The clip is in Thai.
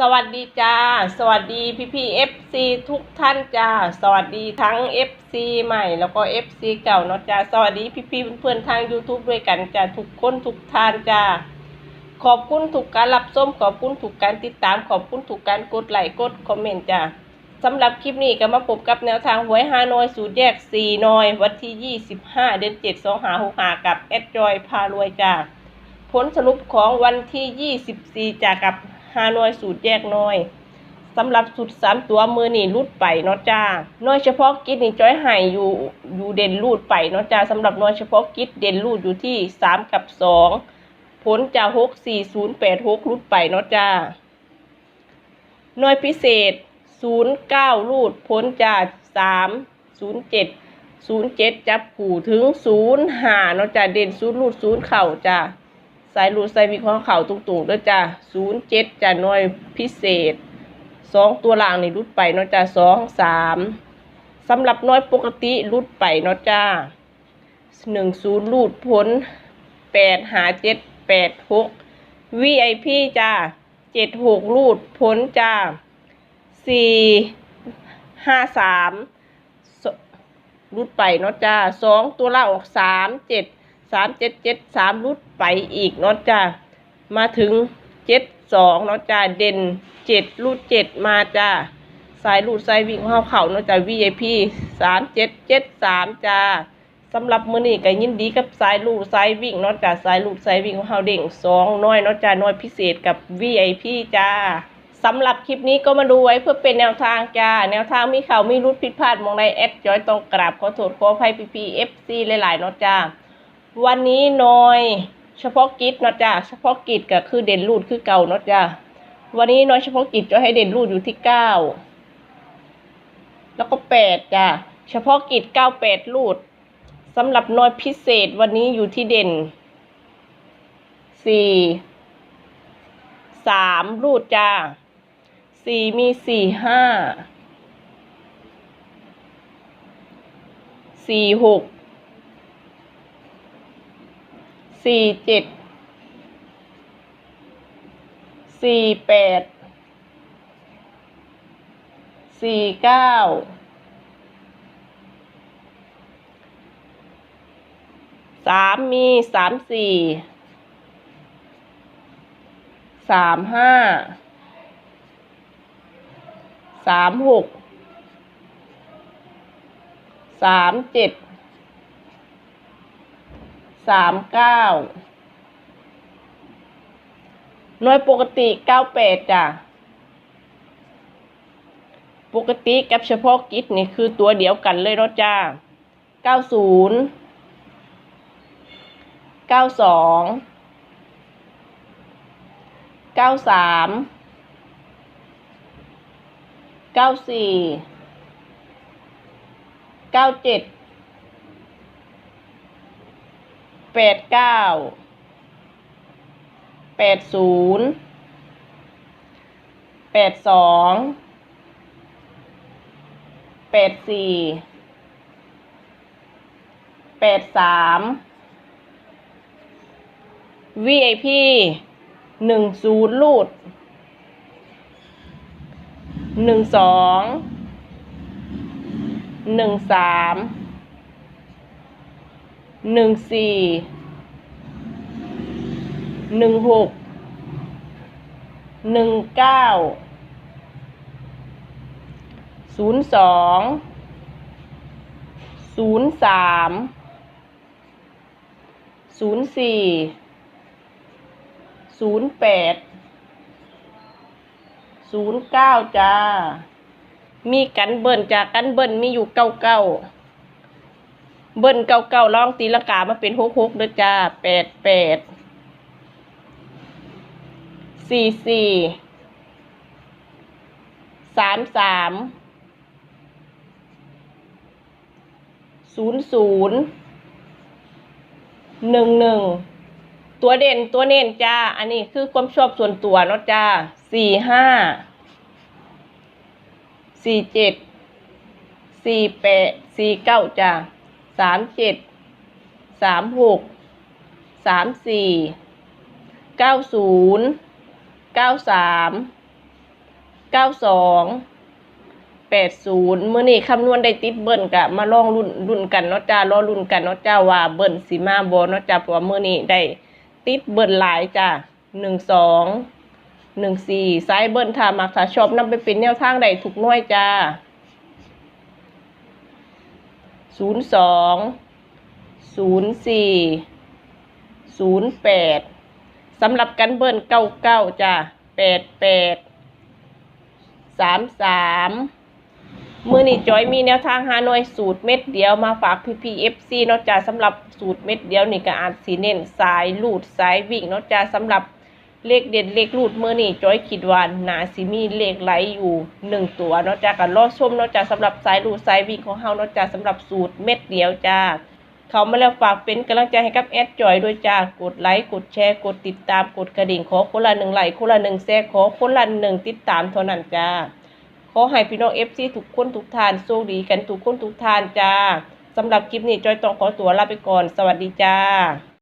สวัสดีจ้า สวัสดีพี่พี่เอฟซีทุกท่านจ้า สวัสดีทั้ง FC ใหม่แล้วก็ FC เก่าเนาะจ้า สวัสดีพี่พี่เพื่อนๆทาง YouTube ด้วยกันจ้า ทุกคนทุกท่านจ้า ขอบคุณทุกการรับชมขอบคุณทุกการติดตาม ขอบคุณทุกการกดไลค์กดคอมเมนต์จ้าสำหรับคลิปนี้ก็มาพบกับแนวทางหวยฮานอยสูตรแยก4นอย วันที่ 25 เดือน7 2 5 6 5กับแอดจอยพารวยจ้า ผลสรุปของวันที่ 24จากกับ ฮานอยสูตรแยกน้อยสำหรับสูตรสามตัวมือนี่รูดไปเนาะจ้าน้อยเฉพาะกิจนี่จ้อยหายอยู่อยู่เด่นรูดไปเนาะจ้าสำหรับน้อยเฉพาะกิจเด่นรูดอยู่ที่3กับ2ผลจะ6 4 0 8 6รูดไปเนาะจ้าน้อยพิเศษ09รูดพ้นจะ3 07 07จับผูถึง0 5เนาะจ้าเด่นศูนย์รูดศูนย์เข่าจ้า สายรูดสายวิคราะห์เข่าตรงๆด้วยจ้าศูนย์เจ็ดจ้าหน่วยพิเศษสองตัวล่างนี่รุดไปเนาะจ้าสองสามสำหรับน้อยปกติรุดไปเนาะจ้าหนึ่งศูนย์รูดพ้นแปดหาเจ็ดแปดหก VIP จ้าเจ็ดหกรูดพ้นจ้าสี่ห้าสามรุดไปเนาะจ้าสองตัวล่างออกสามเจ็ด สามเจ็ดเจ็ดสามรุดไปอีกเนาะจ้ามาถึงเจ็ดสองเนาะจ้าเด่นเจ็ดรูดเจ็ดมาจ้าสายรูดสายวิ่งเข้าเข่าเนาะจ้า VIP สามเจ็ดเจ็ดสามจ้าสำหรับมือนี้ก็ยินดีกับสายรูดสายวิ่งนาะจ้าสายรูดสายวิ่งของเฮาเด้งสองน้อยนาะจ้าน้อยพิเศษกับ VIP จ้าสำหรับคลิปนี้ก็มาดูไว้เพื่อเป็นแนวทางจ้า แนวทางมีเขามีรุดผิดพลาดมองในแอดจอยต้องกราบขอโทษขออภัยพีพีเอฟซีหลายๆนาะจ้า วันนี้นอย เฉพาะกิจเนาะจ้าเฉพาะกิจก็คือเด่นรูดคือเก่าเนาะจ้าวันนี้น้อยเฉพาะกิจจะให้เด่นรูดอยู่ที่เก้าแล้วก็แปดจ้าเฉพาะกิจเก้าแปดรูดสำหรับน้อยพิเศษวันนี้อยู่ที่เด่นสี่สามรูดจ้าสี่มีสี่ห้าสี่หก สี่เจ็ดสี่แปดสี่เก้าสามมีสามสี่สามห้าสามหกสามเจ็ด สามเก้าหน่วยปกติเก้าแปดจ้ะ ปกติกับเฉพาะกิจนี่คือตัวเดียวกันเลยเนาะจ้าเก้าศูนย์เก้าสองเก้าสามเก้าสี่เก้าเจ็ด แปดเก้าแปดศูนย์แปดสองแปดสี่แปดสาม VIP หนึ่งศูนย์ลูดหนึ่งสองหนึ่งสาม หนึ่งสี่หนึ่งหกหนึ่งเก้าศูนย์สองศูนย์สามศูนย์สี่ศูนย์แปดศูนย์เก้าจ้า มีกันเบิ่นจากกันเบิ่นมีอยู่เก้าเก้า เบิ้ลเก่าเก่าๆลองตีลังกามาเป็นหกหกเด้อจ้าแปดแปดสี่สี่สามสามศูนย์ศูนย์หนึ่งหนึ่งตัวเด่นตัวเน้นจ้า อันนี้คือความชอบส่วนตัวเนาะจ้าสี่ห้าสี่เจ็ดสี่แปดสี่เก้าจ้า สามเจ็ดสามหกสามสี่เก้าศูนย์เก้าสามเก้าสองแปดศูนย์เมื่อนี้คำนวณได้ติดเบิ้ลกะมาลองรุ่นรุ่นกันเนาะจ้ารอรุ่นกันเนาะจ้าว่าเบิ้ลสีมาบเนาะจ้าเพราะว่ามื่อนี้ได้ติดเบิ้ลหลายจ้าหนึ่งสองหนึ่งสี่สายเบิ้ลถ้ามักถ้าชอบนำไปเป็นแนวทางใดถูกน้อยจ้า ศูนย์สองศูนย์สี่ศูนย์แปดสำหรับกันเบิ้ลเก้าเก้าจ้าแปดแปดสามสามมือนี้จอยมีแนวทางหาหน่วยสูตรเม็ดเดียวมาฝากพีพีเอฟซีเนาะจ้าสำหรับสูตรเม็ดเดียวนี่ก็อาจสีเน้นสายลูดสายวิ่งเนาะจ้าสำหรับ เลขเด็ดเลขรูดเมื่อนี่จอยคิดว่านาสิมีเลขไหลอยู่หนึ่งตัวนาะจ้ากันรอชมนาะจ้าสำหรับสายรูดสายวิ่งของเฮานาะจ้าสำหรับสูตรเม็ดเดียวจ้าเขามาแล้วฝากเป็นกำลังใจให้กับแอดจอยด้วยจ้ากดไลค์กดแชร์กดติดตามกดกระดิ่งขอคนละหนึ่งไลค์คนละหนึ่งแชร์ขอคนละหนึ่งติดตามเท่านั้นจ้าขอให้พี่น้องเอฟซีทุกคนทุกท่านโชคดีกันทุกคนทุกท่านจ้าสำหรับคลิปนี้จอยต้องขอตัวลาไปก่อน สวัสดีจ้า